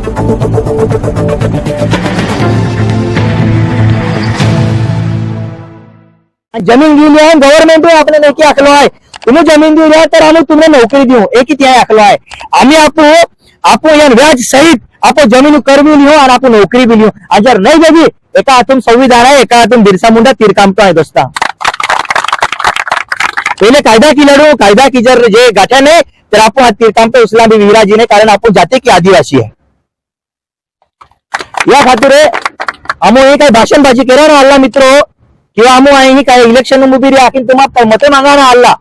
तो ज़मीन दी है गवर्नमेंट आपण नौकरी आखलो है। तुम्हें ज़मीन दी है तर आम्ही तुमने नौकरी दी एक इतिहास आखलो है। आम्ही आपो आप व्याज सहित आप ज़मीन कर भी लियो और आपको नौकरी भी लियो आज नहीं देगी एक हाथों संविधान है, एका हाथों बिरसा मुंडा तीर काम तो है दोस्ता। पहले कायदा की लड़ो, कायदा की जर जे गठन है तो आपको हाथ तीर काम पे उसला भी वीरा जी ने कारण आपको जाते की आदिवासी है। या खातीरे आमो हे काही भाषणबाजी केला हल्ला मित्र? किंवा आमो आहे ही काय इलेक्शन उभी रे आखी तुम्हाला काय मते मागाना हल्ला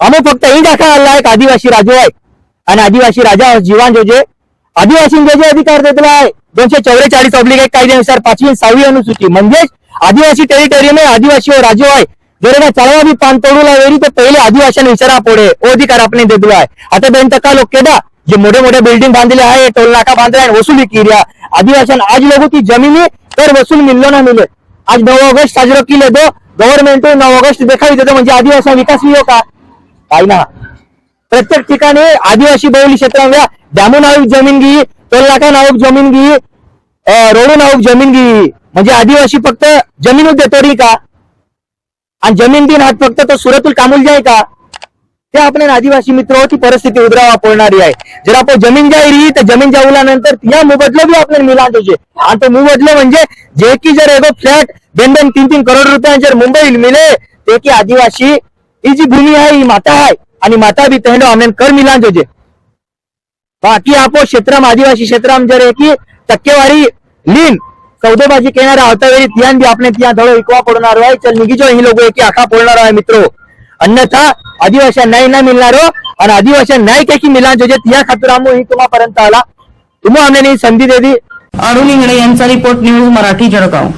आमो फक्त ही दाखा अल्ला एक आदिवासी राजू आहे. आणि आदिवासी राजा जीवन जे जे आदिवासी जे जे अधिकार देतले आहे. दोनशे चौवेचाळीस ऑब्लिक एक कायद्यानुसार पाचवी सहावी अनुसूची. म्हणजेच आदिवासी टेरिटरी मध्ये आदिवासी राजू आहे. जर चालवा बी पान तोडूला वेळी तर पहिले आदिवासी विचारा पुढे. अधिकार आपण देतो आहे. आता त्यांचा तका लोक केदा? जे मोठे मोठे बिल्डिंग बांधले आहे टोल नाका बांधले आहे वसुली किर्या. आदिवासींना आज लोक ती जमिनी तर वसूल मिललो ना मिले. आज नऊ ऑगस्ट साजरा केले तो गव्हर्नमेंट नऊ ऑगस्ट देखावी देतो म्हणजे आदिवासी विकास हो का? काय ना प्रत्येक ठिकाणी आदिवासी बहुली क्षेत्रामध्ये डॅमो नाऊक जमीन घे टोल नाका नाऊक जमीन घे रोडू नावक जमीन घे. म्हणजे आदिवासी फक्त जमीन देतो री का? आणि जमीन दिन हात फक्त तो सुरतूल कामूल जाय का? ते आपल्या आदिवासी मित्रों हो, की परिस्थिती उदरावा पडणारी आहे. जर आपण जमीन जायरी तर जमीन जावल्यानंतर या मोबदला बी आपल्याला मिला तुझे आणि तो मोबदला म्हणजे जे की जर एक फ्लॅट दोन दोन तीन तीन करोड रुपया जर मुंबईत मिले ते की आदिवासी ही जी भूमी आहे ही माता आहे. आणि माता बी तेंडो आम्ही कर मिला तुझे बाकी आपो क्षेत्राम आदिवासी क्षेत्राम जर एक टक्केवारी लीन सौदेबाजी केणारा होता वेळी तियान बी आपण तिया धळ विकवा पडणार आहे. चल निघी ही लोक एक आखा पडणार आहे मित्रो. अन्यथा आदिवासी न्याय न मिळणारो हो. आणि आदिवासी न्याय कैकी मिळणार जो त्या खातर आमो ही तुम्हापर्यंत आला. तुम्ही आम्हाला संधी दिली अरुण इंगळे यांचा रिपोर्ट न्यूज मराठी जळगाव.